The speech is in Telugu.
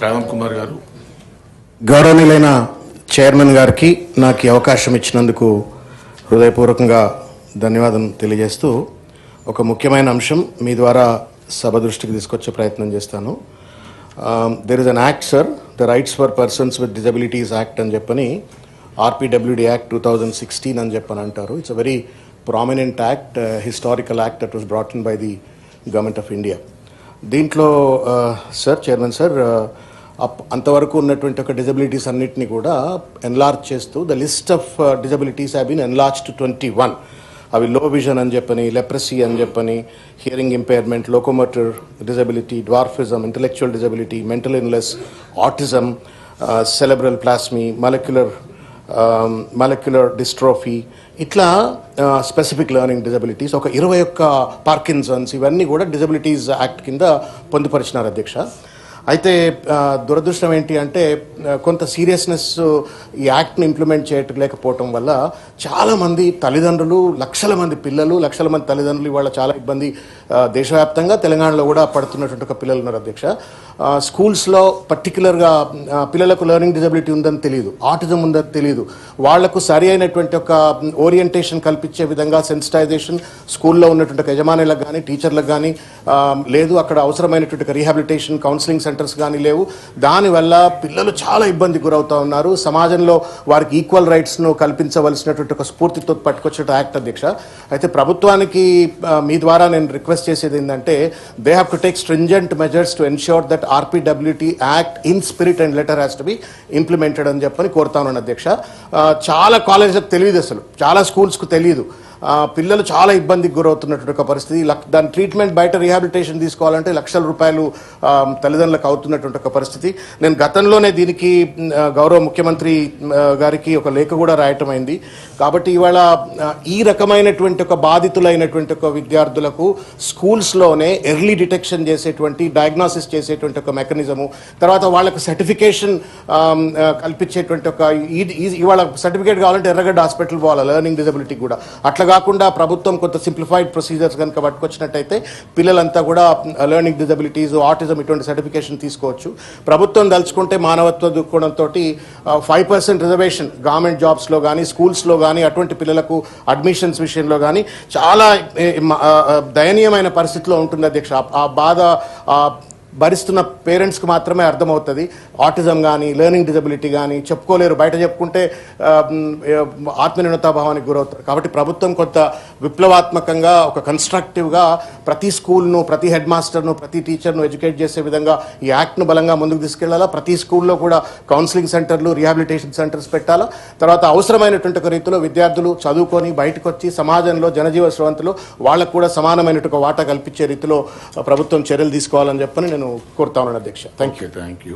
శ్రావణ్ కుమార్ గారు. గౌరవనీయులైన చైర్మన్ గారికి నాకు అవకాశం ఇచ్చినందుకు హృదయపూర్వకంగా ధన్యవాదం తెలియజేస్తూ ఒక ముఖ్యమైన అంశం మీ ద్వారా సభ దృష్టికి తీసుకొచ్చే ప్రయత్నం చేస్తాను. There is an act sir the rights for persons with disabilities act అని చెప్పని RPWD act two thousand sixteen అని చెప్పని అంటారు. It's a very prominent act historical act that was brought in by the government of India దీంట్లో సార్ చైర్మన్ సార్ అంతవరకు ఉన్నటువంటి ఒక డిజబిలిటీస్ అన్నిటిని కూడా ఎన్లార్జ్ చేస్తూ the list of uh, disabilities have been enlarge to twenty one అవి లో విజన్ అని చెప్పని లెప్రసీ అని చెప్పని hearing impairment locomotor disability dwarfism intellectual disability mental ఇన్లెస్ autism cerebral palsy molecular molecular dystrophy ఇట్లా స్పెసిఫిక్ లెర్నింగ్ డిజబిలిటీస్ ఒక ఇరవై ఒక్క పార్కిన్సన్స్ ఇవన్నీ కూడా డిజబిలిటీస్ యాక్ట్ కింద పొందుపరిచినారు అధ్యక్ష. అయితే దురదృష్టం ఏంటి అంటే కొంత సీరియస్నెస్ ఈ యాక్ట్ని ఇంప్లిమెంట్ చేయలేకపోవటం వల్ల చాలామంది తల్లిదండ్రులు లక్షల మంది పిల్లలు లక్షల మంది తల్లిదండ్రులు ఇవాళ చాలా ఇబ్బంది దేశవ్యాప్తంగా తెలంగాణలో కూడా పడుతున్నటువంటి ఒక పిల్లలు ఉన్నారు అధ్యక్ష. స్కూల్స్లో పర్టికులర్గా పిల్లలకు లెర్నింగ్ డిజబిలిటీ ఉందని తెలియదు ఆటిజం ఉందని తెలియదు వాళ్ళకు సరి అయినటువంటి ఒక ఓరియంటేషన్ కల్పించే విధంగా సెన్సిటైజేషన్ స్కూల్లో ఉన్నటువంటి యజమానులకు కానీ టీచర్లకు కానీ లేదు అక్కడ అవసరమైనటువంటి రీహాబిలిటేషన్ కౌన్సిలింగ్ సెంటర్స్ కానీ లేవు. దానివల్ల పిల్లలు చాలా ఇబ్బంది గురవుతా ఉన్నారు. సమాజంలో వారికి ఈక్వల్ రైట్స్ను కల్పించవలసినటువంటి ఒక స్ఫూర్తితో పట్టుకొచ్చే యాక్ట్ అధ్యక్ష. అయితే ప్రభుత్వానికి మీ ద్వారా నేను రిక్వెస్ట్ చేసేది ఏంటంటే they have to take stringent measures to ensure that RPWD act in spirit and letter has to be implemented అని చెప్పని కోరుతా ఉన్నాను అధ్యక్ష. చాలా కాలేజెస్ తెలియదు అసలు. చాలా స్కూల్స్కు తెలియదు. పిల్లలు చాలా ఇబ్బందికి గురవుతున్నటువంటి ఒక పరిస్థితి. దాని ట్రీట్మెంట్ బయట రీహాబిలిటేషన్ తీసుకోవాలంటే లక్షల రూపాయలు తల్లిదండ్రులకు అవుతున్నటువంటి ఒక పరిస్థితి. నేను గతంలోనే దీనికి గౌరవ ముఖ్యమంత్రి గారికి ఒక లేఖ కూడా రాయటం అయింది కాబట్టి ఇవాళ ఈ రకమైనటువంటి ఒక బాధితులైనటువంటి ఒక విద్యార్థులకు స్కూల్స్లోనే ఎర్లీ డిటెక్షన్ చేసేటువంటి డయాగ్నోసిస్ చేసేటువంటి ఒక మెకానిజము తర్వాత వాళ్ళకు సర్టిఫికేషన్ కల్పించేటువంటి ఒక ఇవాళ సర్టిఫికేట్ కావాలంటే ఎర్రగడ్డ హాస్పిటల్ పోవాలి లెర్నింగ్ డిజబిలిటీ కూడా. అట్లా కాకుండా ప్రభుత్వం కొంత సింప్లిఫైడ్ ప్రొసీజర్స్ కనుక పట్టుకొచ్చినట్టయితే పిల్లలంతా కూడా లెర్నింగ్ డిజబిలిటీస్ ఆటిజం ఇటువంటి సర్టిఫికేషన్ తీసుకోవచ్చు. ప్రభుత్వం దలుచుకుంటే మానవత్వ దృక్కోణంతో ఫైవ్ పర్సెంట్ రిజర్వేషన్ గవర్నమెంట్ జాబ్స్లో కానీ స్కూల్స్లో కానీ అటువంటి పిల్లలకు అడ్మిషన్స్ విషయంలో కానీ చాలా దయనీయమైన పరిస్థితిలో ఉంటుంది అధ్యక్ష ఆ- బాధ భరిస్తున్న పేరెంట్స్కి మాత్రమే అర్థమవుతుంది. ఆటిజం కానీ లెర్నింగ్ డిజబిలిటీ కానీ చెప్పుకోలేరు. బయట చెప్పుకుంటే ఆత్మనిర్ణతాభావానికి గురవుతారు. కాబట్టి ప్రభుత్వం కొంత విప్లవాత్మకంగా ఒక కన్స్ట్రక్టివ్గా ప్రతి స్కూల్ను ప్రతి హెడ్ మాస్టర్ను ప్రతి టీచర్ను ఎడ్యుకేట్ చేసే విధంగా ఈ యాక్ట్ను బలంగా ముందుకు తీసుకెళ్ళాలా? ప్రతి స్కూల్లో కూడా కౌన్సిలింగ్ సెంటర్లు రిహాబిలిటేషన్ సెంటర్స్ పెట్టాలా? తర్వాత అవసరమైనటువంటి ఒక రీతిలో విద్యార్థులు చదువుకొని బయటకు వచ్చి సమాజంలో జనజీవ స్రవంతిలో వాళ్ళకు కూడా సమానమైనటువంటి వాటా కల్పించే రీతిలో ప్రభుత్వం చర్యలు తీసుకోవాలని చెప్పని నేను కోరుతా ఉన్నాను అధ్యక్ష thank you okay thank you